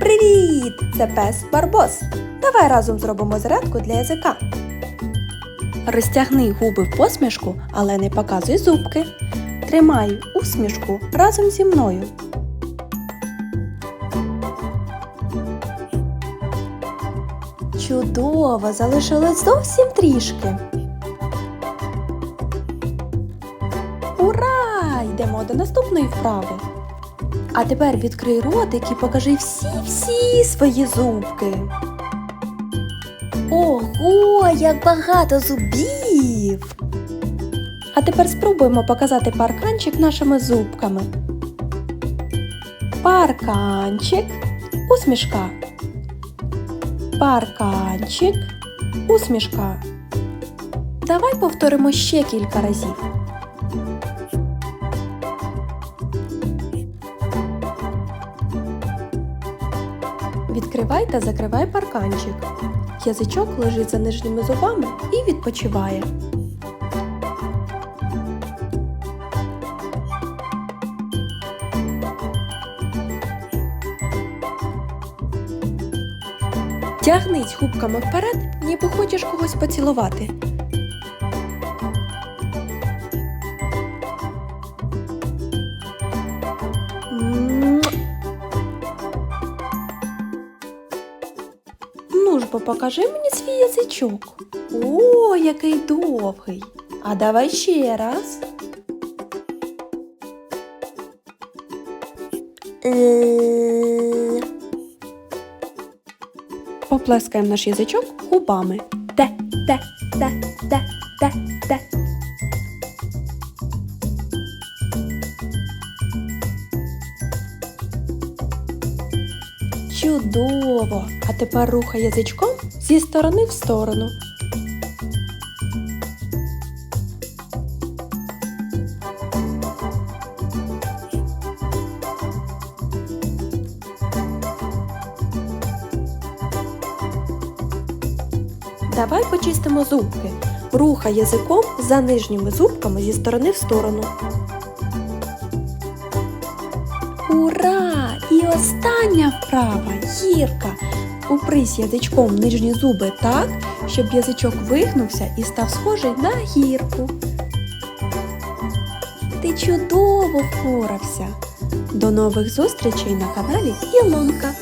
Привіт! Це пес Барбос. Давай разом зробимо зарядку для язика. Розтягни губи в посмішку, але не показуй зубки. Тримай усмішку разом зі мною. Чудово! Залишилось зовсім трішки. До наступної вправи. А тепер відкрий ротик і покажи всі-всі свої зубки. Ого, як багато зубів! А тепер спробуємо показати парканчик нашими зубками. Парканчик, усмішка. Парканчик, усмішка. Давай повторимо ще кілька разів. Відкривай та закривай парканчик. Язичок лежить за нижніми зубами і відпочиває. Тягнись губками вперед, ніби хочеш когось поцілувати. Ну ж бо покажи мені свій язичок. О, який довгий. А давай ще раз. Е. Поплескаємо наш язичок губами. Те, те, те, те, те, те. Чудово! А тепер рухай язичком зі сторони в сторону. Давай почистимо зубки. Рухай язиком за нижніми зубками зі сторони в сторону. Ура! І остання вправа гірка. Упрись язичком нижні зуби так, щоб язичок вигнувся і став схожий на гірку. Ти чудово впорався. До нових зустрічей на каналі Ілонка.